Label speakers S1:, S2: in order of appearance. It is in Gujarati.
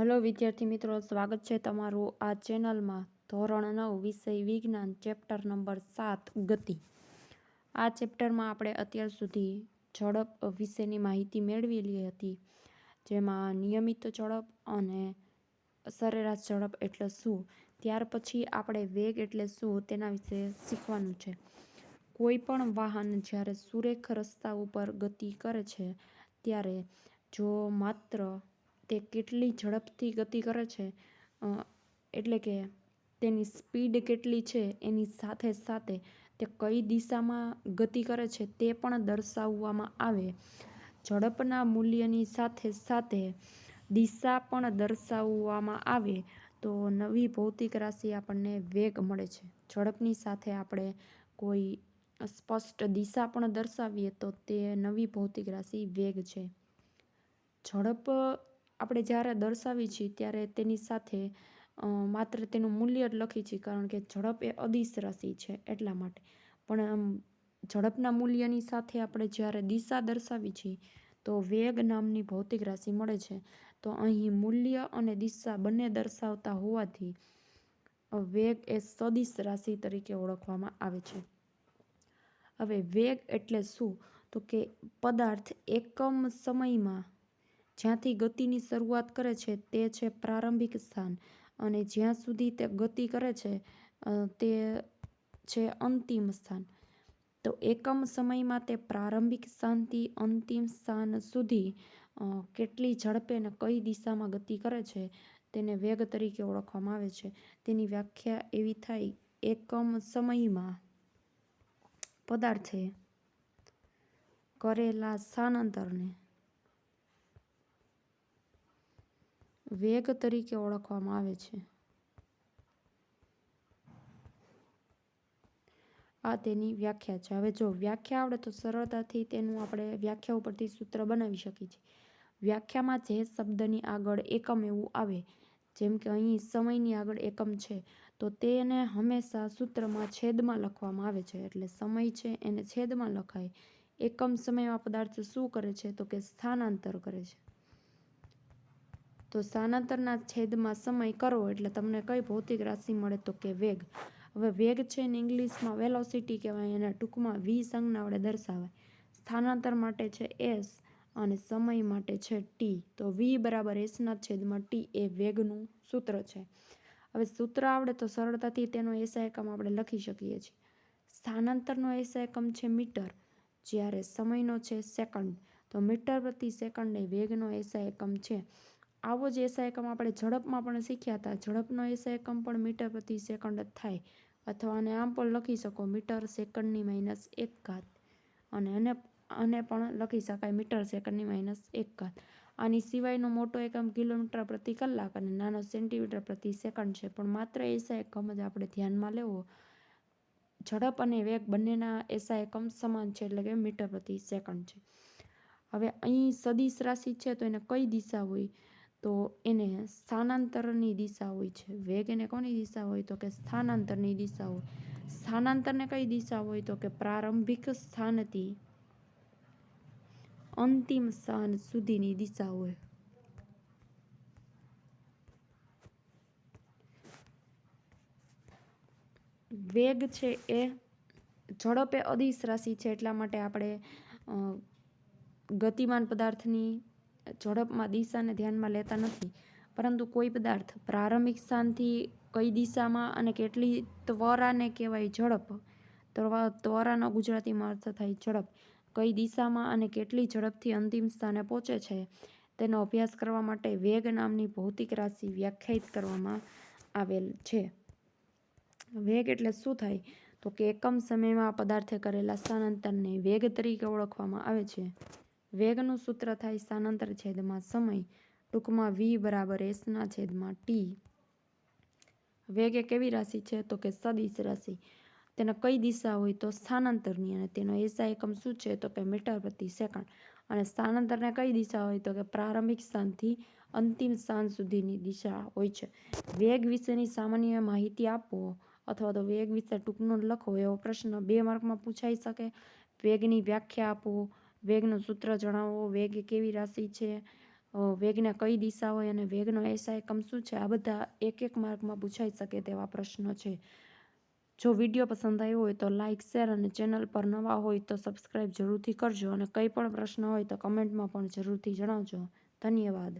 S1: હલો વિદ્યાર્થી મિત્રો, સ્વાગત છે તમારું આ ચેનલમાં ધોરણ નવ વિષય વિજ્ઞાન, ચેપ્ટર નંબર સાત, ગતિ. આ ચેપ્ટરમાં આપણે અત્યાર સુધી ઝડપ વિશેની માહિતી મેળવેલી હતી, જેમાં નિયમિત ઝડપ અને સરેરાશ ઝડપ એટલે શું? ત્યાર પછી આપણે વેગ એટલે શું તેના વિશે શીખવાનું છે. કોઈ પણ વાહન જ્યારે સુરેખ રસ્તા ઉપર ગતિ કરે છે, ત્યારે જો માત્ર તે કેટલી ઝડપથી ગતિ કરે છે એટલે કે તેની સ્પીડ કેટલી છે, એની સાથે સાથે તે કઈ દિશામાં ગતિ કરે છે તે પણ દર્શાવવામાં આવે. ઝડપના મૂલ્યની સાથે સાથે દિશા પણ દર્શાવવામાં આવે, તો નવી ભૌતિક રાશિ આપણને વેગ મળે છે. ઝડપની સાથે આપણે કોઈ સ્પષ્ટ દિશા પણ દર્શાવીએ તો તે નવી ભૌતિક રાશિ વેગ છે. ઝડપ આપણે જ્યારે દર્શાવી છીએ ત્યારે તેની સાથે માત્ર તેનું મૂલ્ય જ લખી છીએ કારણ કે ઝડપ એ અદિશ રાશિ છે એટલા માટે. પણ ઝડપના મૂલ્યની સાથે આપણે જ્યારે દિશા દર્શાવી છીએ, તો વેગ નામની ભૌતિક રાશિ મળે છે. તો અહીં મૂલ્ય અને દિશા બંને દર્શાવતા હોવાથી વેગ એ સદિશ રાશિ તરીકે ઓળખવામાં આવે છે. હવે વેગ એટલે શું? તો કે પદાર્થ એકમ સમયમાં જ્યાંથી ગતિની શરૂઆત કરે છે તે છે પ્રારંભિક સ્થાન. અને જ્યાં સુધી તે ગતિ કરે છે તે છે અંતિમ સ્થાન. તો એકમ સમયમાં તે પ્રારંભિક સ્થાનથી અંતિમ સ્થાન સુધી કેટલી ઝડપે અને કઈ દિશામાં ગતિ કરે છે તેને વેગ તરીકે ઓળખવામાં આવે છે. તેની વ્યાખ્યા એવી થાય, એકમ સમયમાં પદાર્થે કરેલા સ્થાનાંતરને વેગ તરીકે ઓળખવામાં આવે છે. આ તેની વ્યાખ્યા છે. હવે જો વ્યાખ્યા આવડે તો સરળતાથી તેનું આપણે વ્યાખ્યા ઉપરથી સૂત્ર બનાવી શકીએ છીએ. વ્યાખ્યામાં જે શબ્દની આગળ એકમ એવું આવે, જેમ કે અહીં સમયની આગળ એકમ છે, તો તેને હંમેશા સૂત્રમાં છેદમાં લખવામાં આવે છે. એટલે સમય છે, એને છેદમાં લખાય. એકમ સમયમાં પદાર્થ શું કરે છે? તો કે સ્થાનાંતર કરે છે. તો સ્થાનાંતરના છેદમાં સમય કરો એટલે તમને કઈ ભૌતિક રાશિ મળે તો કે વેગ. હવે વેગ છે ને ઇંગ્લિશમાં વેલોસિટી કહેવાય, એને ટૂંકમાં વી સંજ્ઞા વડે દર્શાવાય. સ્થાનાંતર માટે છે એસ અને સમય માટે છે ટી તો વી બરાબર એસના છેદમાં ટી એ વેગનું સૂત્ર છે. હવે સૂત્ર આવડે તો સરળતાથી તેનો એસા એકમ આપણે લખી શકીએ છીએ. સ્થાનાંતરનો એસા એકમ છે મીટર. જ્યારે સમયનો છે સેકન્ડ. તો મીટર પ્રતિ સેકન્ડ એ વેગનો એસા એકમ છે આવો જ એસા એકમ આપણે ઝડપમાં પણ શીખ્યા હતા. ઝડપનો એસા એકમ પણ મીટર પ્રતિ સેકન્ડ જ થાય. અથવા અને આમ પણ લખી શકો, મીટર સેકન્ડની માઇનસ એક ઘાત. અને એને આને પણ લખી શકાય, મીટર સેકન્ડની માઇનસ એક ઘાત. આની સિવાયનો મોટો એકમ કિલોમીટર પ્રતિ કલાક અને નાનો સેન્ટીમીટર પ્રતિ સેકન્ડ છે. પણ માત્ર એસા એકમ જ આપણે ધ્યાનમાં લેવો. ઝડપ અને વેગ બંનેના એસા એકમ સમાન છે એટલે કે મીટર પ્રતિ સેકન્ડ છે. હવે અહીં સદિશ રાશિ છે તો એને કઈ દિશા હોય? તો એને સ્થાનાંતરની દિશા હોય છે. વેગ એને કોની દિશા હોય? તો કે સ્થાનાંતરની દિશા હોય. સ્થાનાંતરને કઈ દિશા હોય? તો કે પ્રારંભિક સ્થાનથી અંતિમ સ્થાન સુધીની દિશા હોય. વેગ છે એ ઝડપે અદિશ રાશિ છે એટલા માટે આપણે ગતિમાન પદાર્થની ઝડપમાં દિશાને ધ્યાનમાં લેતા નથી. પરંતુ કોઈ પદાર્થ પ્રારંભિક સ્થાનથી કઈ દિશામાં અને કેટલી ત્વરાને કહેવાય ઝડપ ત્વરાનો ગુજરાતીમાં અર્થ થાય ઝડપ, કઈ દિશામાં અને કેટલી ઝડપથી અંતિમ સ્થાને પહોંચે છે, તેનો અભ્યાસ કરવા માટે વેગ નામની ભૌતિક રાશિ વ્યાખ્યાયિત કરવામાં આવેલ છે. વેગ એટલે શું થાય? તો કે એકમ સમયમાં પદાર્થે કરેલા સ્થાનાંતરને વેગ તરીકે ઓળખવામાં આવે છે. વેગનું સૂત્ર થાય સ્થાનાંતર છેદમાં સમય, ટૂંકમાં વી બરાબર એસના છેદમાં ટી. વેગ એ કેવી રાશિ છે? તો કે સદિશ રાશિ. તેને કઈ દિશા હોય તો સ્થાનાંતરની અને તેનો એસા એકમ શું છે? તો કે મીટર પ્રતિ સેકન્ડ. અને સ્થાનાંતરને કઈ દિશા હોય? તો કે પ્રારંભિક સ્થાનથી અંતિમ સ્થાન સુધીની દિશા હોય છે. વેગ વિશેની સામાન્ય માહિતી આપો અથવા તો વેગ વિશે ટૂંકનો લખો એવો પ્રશ્ન બે માર્કમાં પૂછાઈ શકે. વેગની વ્યાખ્યા આપો વેગનું સૂત્ર જણાવો, વેગ કેવી રાશિ છે? વેગને કઈ દિશા હોય અને વેગનો એસા એકમ શું છે? આ બધા એક એક માર્કમાં પૂછાઈ શકે તેવા પ્રશ્નો છે. જો વીડિયો પસંદ આવ્યો હોય તો લાઇક શેર અને ચેનલ પર નવા હોય તો સબસ્ક્રાઈબ જરૂરથી કરજો અને કંઈ પણ પ્રશ્ન હોય તો કમેન્ટમાં પણ જરૂરથી જણાવજો. ધન્યવાદ.